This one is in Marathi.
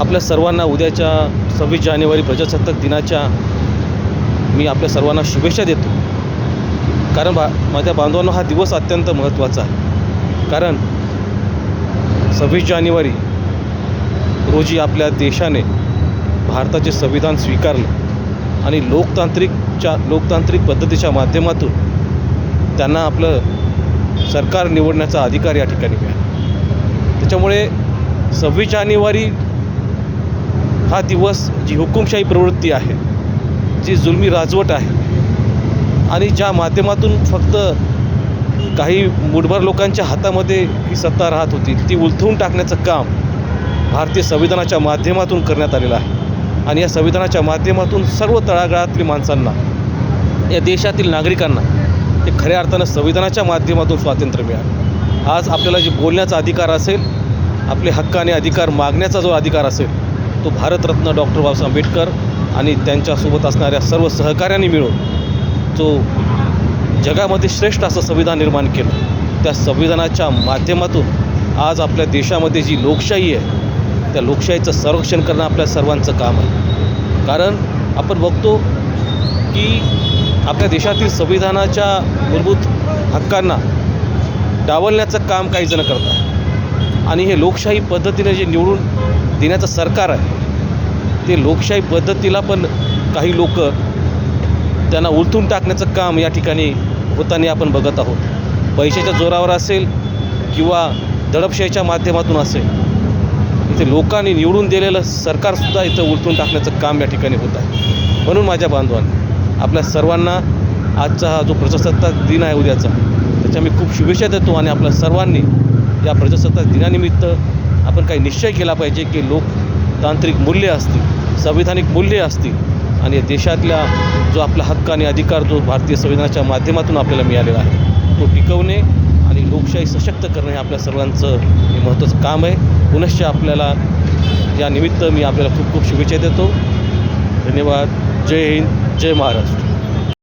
आपल्या सर्वांना उद्याच्या सव्वीस जानेवारी प्रजासत्ताक दिनाच्या मी आपल्या सर्वांना शुभेच्छा देतो. कारण बा माझ्या बांधवांना हा दिवस अत्यंत महत्त्वाचा आहे. कारण सव्वीस जानेवारी रोजी आपल्या देशाने भारताचे संविधान स्वीकारलं आणि लोकतांत्रिकच्या लोकतांत्रिक पद्धतीच्या माध्यमातून त्यांना आपलं सरकार निवडण्याचा अधिकार या ठिकाणी मिळाला. त्याच्यामुळे सव्वीस जानेवारी हा दिवस जी हुकुमशाही प्रवृत्ती आहे जी जुलमी राजवट आहे. आणि ज्या माध्यमातून फक्त काही मुठभर लोकांच्या हातामध्ये ही सत्ता राहत होती ती उलथवून टाकण्याचं काम भारतीय संविधानाच्या माध्यमातून करण्यात आलेलं आहे. आणि या संविधानाच्या माध्यमातून सर्व तळागाळातील माणसांना या देशातील नागरिकांना हे खऱ्या अर्थानं संविधानाच्या माध्यमातून स्वातंत्र्य मिळालं. आज आपल्याला जे बोलण्याचा अधिकार असेल आपले हक्क आणि अधिकार मागण्याचा जो अधिकार असेल तो भारतरत्न डॉक्टर बाबासाहेब आंबेडकर आणि त्यांच्यासोबत असणाऱ्या सर्व सहकाऱ्यांनी मिळून जो जगामध्ये श्रेष्ठ असं संविधान निर्माण केलं. त्या संविधानाच्या माध्यमातून आज आपल्या देशामध्ये जी लोकशाही आहे त्या लोकशाहीचं संरक्षण करणं आपल्या सर्वांचं काम आहे. कारण आपण बघतो की आपल्या देशातील संविधानाच्या मूलभूत हक्कांना डावलण्याचं काम काही जण करतात. आणि हे लोकशाही पद्धतीने जे निवडून देण्याचं सरकार आहे ते लोकशाही पद्धतीला पण काही लोक त्यांना उलथून टाकण्याचं काम या ठिकाणी होताना आपण बघत आहोत. पैशाच्या जोरावर असेल किंवा दडपशाहीच्या माध्यमातून असेल इथे लोकांनी निवडून दिलेलं सरकारसुद्धा इथं उलथून टाकण्याचं काम या ठिकाणी होत आहे. म्हणून माझ्या बांधवांनी आपल्या सर्वांना आजचा हा जो प्रजासत्ताक दिन आहे उद्याचा त्याच्या मी खूप शुभेच्छा देतो आणि आपल्या सर्वांनी या प्रजासत्ताक दिनानिमित्त आपण काही निश्चय केला पाहिजे की लोक तांत्रिक मूल्य असतील संविधानिक मूल्ये असतील आणि या देशातल्या जो आपला हक्क आणि अधिकार जो भारतीय संविधानाच्या माध्यमातून आपल्याला मिळालेला आहे तो टिकवणे आणि लोकशाही सशक्त करणे हे आपल्या सर्वांचं हे महत्त्वाचं काम आहे. पुनश्च आपल्याला या निमित्त मी आपल्याला खूप खूप शुभेच्छा देतो. धन्यवाद. जय हिंद. जय महाराष्ट्र.